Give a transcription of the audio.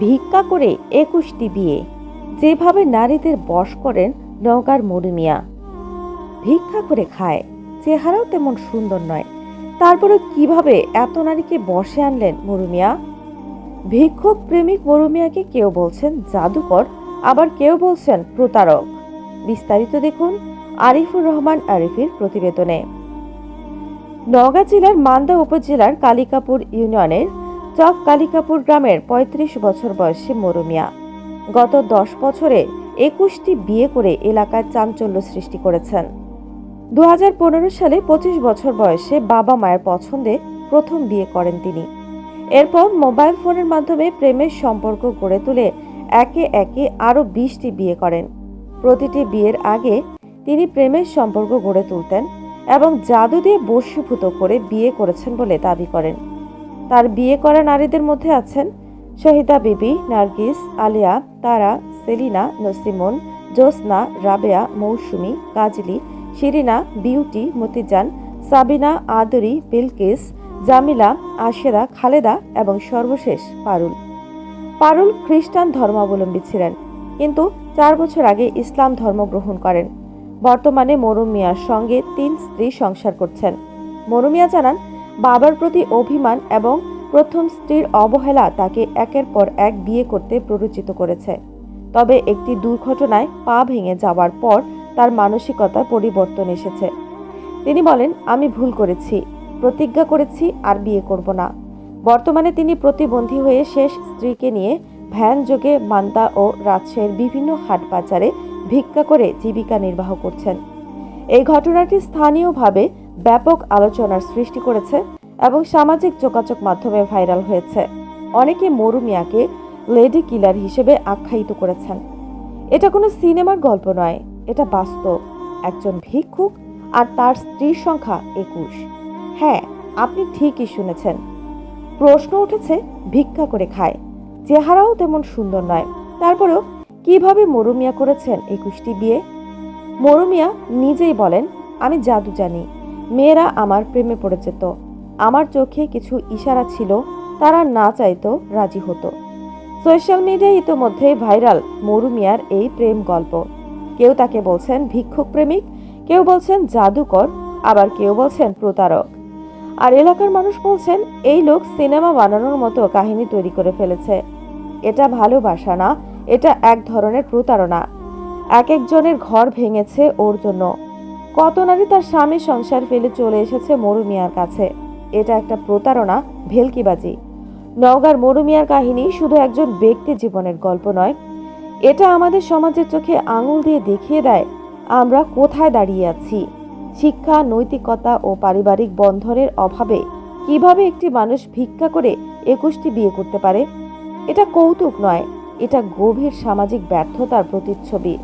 ভিক্ষা করে একুশটি বিয়ে। যেভাবে নারীদের বশ করেন নওগাঁর মরুমিয়া ভিক্ষা করে খায়, চেহারাও তেমন সুন্দর নয়। তারপরে কীভাবে এত নারীকে বসে আনলেন মরুমিয়া ভিক্ষুক প্রেমিক মরুমিয়াকে কেউ বলছেন জাদুকর, আবার কেউ বলছেন প্রতারক। বিস্তারিত দেখুন আরিফুর রহমান আরিফের প্রতিবেদনে। নওগাঁ জেলার মান্দা উপজেলার কালিকাপুর ইউনিয়নের চক কালিকাপুর গ্রামের ৩৫ বছর বয়সী মরুমিয়া গত দশ বছরে একুশটি বিয়ে করে এলাকায় চাঞ্চল্য সৃষ্টি করেছেন। দু হাজার পনেরো সালে ২৫ বছর বয়সে বাবা মায়ের পছন্দে প্রথম বিয়ে করেন তিনি। এরপর মোবাইল ফোনের মাধ্যমে প্রেমের সম্পর্ক গড়ে তুলে একে একে আরও বিশটি বিয়ে করেন। প্রতিটি বিয়ের আগে তিনি প্রেমের সম্পর্ক গড়ে তুলতেন এবং জাদু দিয়ে বশীভূত করে বিয়ে করেছেন বলে দাবি করেন। তার বিয়ে করা নারীদের মধ্যে আছেন শহীদা বিবি, নার্গিস, আলিয়া, তারা, সেলিনা, নসিমন, জোসনা, রাবেয়া, মৌসুমি, কাজলি, শিরিনা, বিউটি, মতিজান, সাবিনা, আদরি, বিলকিস, জামিলা, আশেরা, খালেদা এবং সর্বশেষ পারুল। পারুল খ্রিস্টান ধর্মাবলম্বী ছিলেন, কিন্তু চার বছর আগে ইসলাম ধর্ম গ্রহণ করেন। বর্তমানে মরুমিয়ার সঙ্গে তিন স্ত্রী সংসার করছেন। মরুমিয়া জানান বাবার প্রতি অভিমান এবং প্রথম স্ত্রীর অবহেলা তাকে একের পর এক বিয়ে করতে প্ররোচিত করেছে। তবে একটি দুর্ঘটনায় পা ভেঙে যাওয়ার পর তার মানসিকতায় পরিবর্তন এসেছে। তিনি বলেন, আমি ভুল করেছি, প্রতিজ্ঞা করেছি আর বিয়ে করব না। বর্তমানে তিনি প্রতিবন্ধী হয়ে শেষ স্ত্রীকে নিয়ে ভ্যান যোগে মান্তা ও রাজশাহীর বিভিন্ন হাট বাজারে ভিক্ষা করে জীবিকা নির্বাহ করছেন। এই ঘটনাটি স্থানীয়ভাবে ব্যাপক আলোচনার সৃষ্টি করেছে এবং সামাজিক যোগাযোগ মাধ্যমে ভাইরাল হয়েছে। অনেকে মরুমিয়াকে লেডি কিলার হিসেবে আখ্যায়িত করেছেন। এটা কোনো সিনেমার গল্প নয়, এটা বাস্তব। একজন ভিক্ষুক আর তার স্ত্রীর সংখ্যা একুশ। হ্যাঁ আপনি ঠিকই শুনেছেন। প্রশ্ন উঠেছে, ভিক্ষা করে খায়। চেহারাও তেমন সুন্দর নয়। তারপরেও, কীভাবে মরুমিয়া করেছেন একুশটি বিয়ে? মরুমিয়া নিজেই বলেন, আমি জাদু জানি। মেয়েরা আমার প্রেমে পড়ে যেত আমার চোখে কিছু ইশারা ছিল, তারা না চাইতো রাজি হতো। সোশ্যাল মিডিয়ায় ইতোমধ্যে ভাইরাল মরুমিয়ার এই প্রেম গল্প। কেউ তাকে বলছেন ভিক্ষুক প্রেমিক, কেউ বলছেন জাদুকর, আবার কেউ বলছেন প্রতারক। আর এলাকার মানুষ বলছেন, এই লোক সিনেমা বানানোর মতো কাহিনী তৈরি করে ফেলেছে। এটা ভালোবাসা না, এটা এক ধরনের প্রতারণা। এক একজনের ঘর ভেঙেছে ওর জন্য। কত নারী তার স্বামী সংসার ফেলে চলে এসেছে মরুমিয়ার কাছে? এটা একটা প্রতারণা, ভেলকিবাজি। নওগাঁর মরুমিয়ার কাহিনী শুধু একজন ব্যক্তি জীবনের গল্প নয়, এটা আমাদের সমাজের চোখে আঙুল দিয়ে দেখিয়ে দেয় আমরা কোথায় দাঁড়িয়ে আছি। শিক্ষা, নৈতিকতা ও পারিবারিক বন্ধনের অভাবে কীভাবে একটি মানুষ ভিক্ষা করে একুশটি বিয়ে করতে পারে? এটা কৌতুক নয়, এটা গভীর সামাজিক ব্যর্থতার প্রতিচ্ছবি।